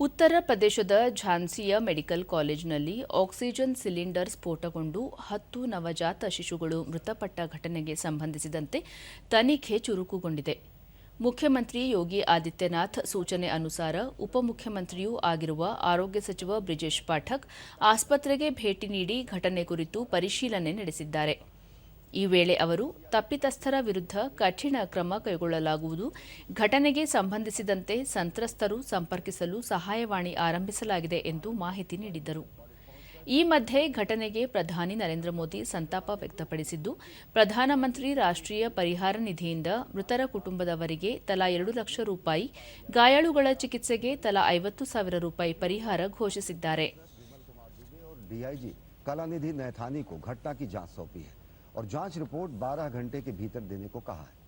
ಉತ್ತರ ಪ್ರದೇಶದ ಝಾನ್ಸಿಯ ಮೆಡಿಕಲ್ ಕಾಲೇಜಿನಲ್ಲಿ ಆಕ್ಸಿಜನ್ ಸಿಲಿಂಡರ್ ಸ್ಫೋಟಗೊಂಡು ಹತ್ತು ನವಜಾತ ಶಿಶುಗಳು ಮೃತಪಟ್ಟ ಘಟನೆಗೆ ಸಂಬಂಧಿಸಿದಂತೆ ತನಿಖೆ ಚುರುಕುಗೊಂಡಿದೆ. ಮುಖ್ಯಮಂತ್ರಿ ಯೋಗಿ ಆದಿತ್ಯನಾಥ್ ಸೂಚನೆ ಅನುಸಾರ ಉಪಮುಖ್ಯಮಂತ್ರಿಯೂ ಆಗಿರುವ ಆರೋಗ್ಯ ಸಚಿವ ಬ್ರಿಜೇಶ್ ಪಾಠಕ್ ಆಸ್ಪತ್ರೆಗೆ ಭೇಟಿ ನೀಡಿ ಘಟನೆ ಕುರಿತು ಪರಿಶೀಲನೆ ನಡೆಸಿದ್ದಾರೆ. ಈ ವೇಳೆ ಅವರು ತಪ್ಪಿತಸ್ಥರ ವಿರುದ್ಧ ಕಠಿಣ ಕ್ರಮ ಕೈಗೊಳ್ಳಲಾಗುವುದು. ಘಟನೆಗೆ ಸಂಬಂಧಿಸಿದಂತೆ ಸಂತ್ರಸ್ತರು ಸಂಪರ್ಕಿಸಲು ಸಹಾಯವಾಣಿ ಆರಂಭಿಸಲಾಗಿದೆ ಎಂದು ಮಾಹಿತಿ ನೀಡಿದರು ಈ ಮಧ್ಯೆ ಘಟನೆಗೆ ಪ್ರಧಾನಿ ನರೇಂದ್ರ ಮೋದಿ ಸಂತಾಪ ವ್ಯಕ್ತಪಡಿಸಿದ್ದು, ಪ್ರಧಾನಮಂತ್ರಿ ರಾಷ್ಟ್ರೀಯ ಪರಿಹಾರ ನಿಧಿಯಿಂದ ಮೃತರ ಕುಟುಂಬದವರಿಗೆ ತಲಾ ಎರಡು ಲಕ್ಷ ರೂಪಾಯಿ, ಗಾಯಾಳುಗಳ ಚಿಕಿತ್ಸೆಗೆ ತಲಾ ಐವತ್ತು ಸಾವಿರ ರೂಪಾಯಿ ಪರಿಹಾರ ಘೋಷಿಸಿದ್ದಾರೆ. और जाँच रिपोर्ट 12 घंटे के भीतर देने को कहा है।